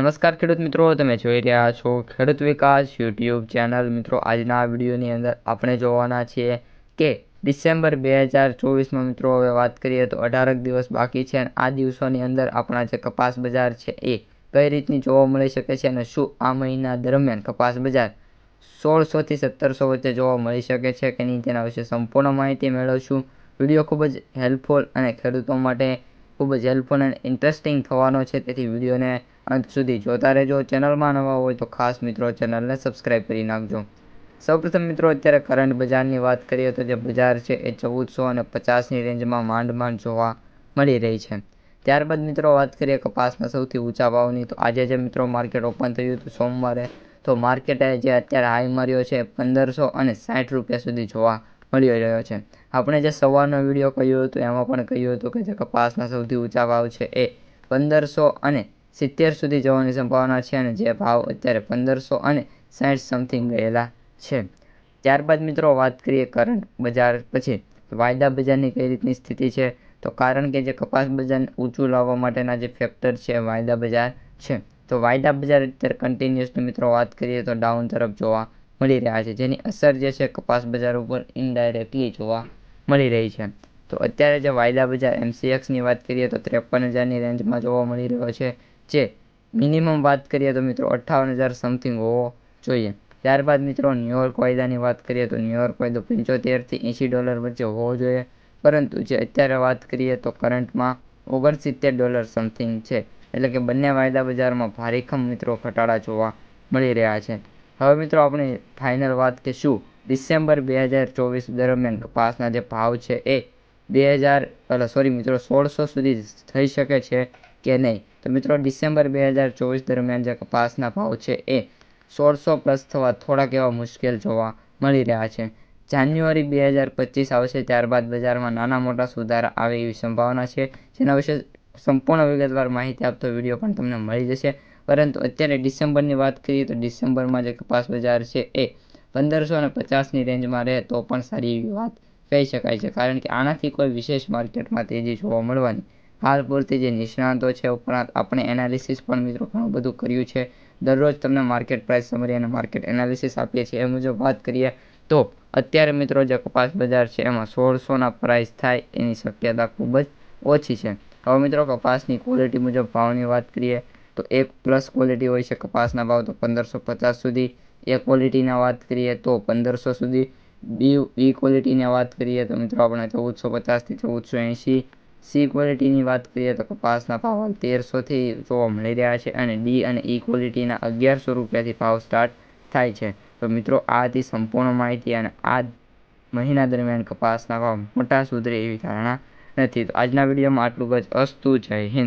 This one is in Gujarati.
નમસ્કાર ખેડૂત મિત્રો, તમે જોઈ રહ્યા છો ખેડૂત વિકાસ યુટ્યુબ ચેનલ. મિત્રો, આજના વિડીયોની અંદર આપણે જોવાના છીએ કે ડિસેમ્બર બે હજાર ચોવીસમાં મિત્રો, હવે વાત કરીએ તો અઢારક દિવસ બાકી છે અને આ દિવસોની અંદર આપણા જે કપાસ બજાર છે એ કઈ રીતની જોવા મળી શકે છે અને શું આ મહિના દરમિયાન કપાસ બજાર સોળસોથી સત્તરસો વચ્ચે જોવા મળી શકે છે કે નહીં તેના વિશે સંપૂર્ણ માહિતી મેળવશું. વીડિયો ખૂબ જ હેલ્પફુલ અને ખેડૂતો માટે ખૂબ જ હેલ્પફુલ અને ઇન્ટરેસ્ટિંગ થવાનો છે તેથી વિડીયોને અંત સુધી જોતા રહેજો. ચેનલમાં નવા હોય તો ખાસ મિત્રો ચેનલને સબસ્ક્રાઈબ કરી નાખજો. સૌપ્રથમ મિત્રો, અત્યારે કરંટ બજારની વાત કરીએ તો જે બજાર છે એ ચૌદસો અને પચાસની રેન્જમાં માંડ માંડ જોવા મળી રહી છે. ત્યારબાદ મિત્રો વાત કરીએ કપાસના સૌથી ઊંચા ભાવની, તો આજે જે મિત્રો માર્કેટ ઓપન થયું હતું સોમવારે, તો માર્કેટે જે અત્યારે હાઈ માર્યો છે પંદરસો અને સાઠ રૂપિયા સુધી જોવા મળી રહ્યો છે. આપણે જે સવારનો વીડિયો કહ્યું હતું, એમાં પણ કહ્યું હતું કે જે કપાસના સૌથી ઊંચા ભાવ છે એ પંદરસો અને સિત્તેર સુધી જવાની સંભાવના છે અને જે ભાવ અત્યારે પંદરસો અને સાઠ સમથિંગ ગયેલા છે. ત્યારબાદ મિત્રો વાત કરીએ કરંટ બજાર પછી. વાયદા બજારની કઈ રીતની સ્થિતિ છે? તો કારણ કે જે કપાસ બજારને ઊંચું લાવવા માટેના જે ફેક્ટર છે વાયદા બજાર છે. તો વાયદા બજાર અત્યારે કન્ટિન્યુઅસલી મિત્રો વાત કરીએ તો ડાઉન તરફ જોવા મળી રહ્યા છે. જેની અસર જે છે કપાસ બજાર ઉપર ઇનડાયરેક્ટલી જોવા મળી રહી છે. તો અત્યારે જે વાયદા બજાર એમસીએક્સની વાત કરીએ તો ત્રેપન હજારની રેન્જમાં જોવા મળી રહ્યો છે. જે મિનિમમ વાત કરીએ તો મિત્રો અઠ્ઠાવન હજાર સમથિંગ હોવો જોઈએ. ત્યારબાદ મિત્રો ન્યુયોર્ક વાયદાની વાત કરીએ તો ન્યુયોર્ક વાયદો પંચોતેરથી એંશી ડોલર વચ્ચે હોવો જોઈએ. પરંતુ જે અત્યારે વાત કરીએ તો કરંટમાં ઓગણસિત્તેર ડોલર સમથિંગ છે. એટલે કે બંને વાયદા બજારમાં ભારેખમ મિત્રો ઘટાડા જોવા મળી રહ્યા છે. હવે મિત્રો આપણે ફાઇનલ વાત કે શું ડિસેમ્બર બે હજાર ચોવીસ દરમિયાન કપાસના જે ભાવ છે એ બે હજાર સોરી મિત્રો, સોળસો સુધી થઈ શકે છે કે નહીં? તો મિત્રો, ડિસેમ્બર બે હજાર ચોવીસ દરમિયાન જે કપાસના ભાવ છે એ સોળસો પ્લસ થવા થોડાક એવા મુશ્કેલ જોવા મળી રહ્યા છે. જાન્યુઆરી બે હજાર પચીસ આવશે ત્યારબાદ બજારમાં નાના મોટા સુધારા આવે એવી સંભાવના છે. જેના વિશે સંપૂર્ણ વિગતવાર માહિતી આપતો વીડિયો પણ તમને મળી જશે. પરંતુ અત્યારે ડિસેમ્બરની વાત કરીએ તો ડિસેમ્બરમાં જે કપાસ બજાર છે એ પંદરસો અને પચાસની રેન્જમાં રહે તો પણ સારી એવી વાત કહી શકાય છે. કારણ કે આનાથી કોઈ વિશેષ માર્કેટમાં તેજી જોવા મળવાની હાલ પૂરતી જે નિષ્ણાંતો છે, ઉપરાંત આપણે એનાલિસિસ પણ મિત્રો ઘણું બધું કર્યું છે. દરરોજ તમને માર્કેટ પ્રાઇસ સમરી અને માર્કેટ એનાલિસિસ આપીએ છીએ. એ મુજબ વાત કરીએ તો અત્યારે મિત્રો જે કપાસ બજાર છે, એમાં સોળસોના પ્રાઇસ થાય એની શક્યતા ખૂબ જ ઓછી છે. હવે મિત્રો કપાસની ક્વોલિટી મુજબ ભાવની વાત કરીએ તો એક પ્લસ ક્વોલિટી હોય છે કપાસના ભાવ તો પંદરસો પચાસ સુધી. એ ક્વોલિટીના વાત કરીએ તો પંદરસો સુધી. બી બી ક્વોલિટીની વાત કરીએ તો મિત્રો આપણે ચૌદસો પચાસથી ચૌદસો એંશી સી ક્વોલિટીની વાત કરીએ તો કપાસના ભાવ તેરસોથી જોવા મળી રહ્યા છે અને ડી અને ઈ ક્વોલિટીના અગિયારસો રૂપિયાથી ભાવ સ્ટાર્ટ થાય છે. તો મિત્રો, આ હતી સંપૂર્ણ માહિતી અને આ મહિના દરમિયાન કપાસના ભાવ મોટા સુધરે એવી ધારણા નથી. તો આજના વિડીયોમાં આટલું જ. અસ્તુ, જય હિન્દ.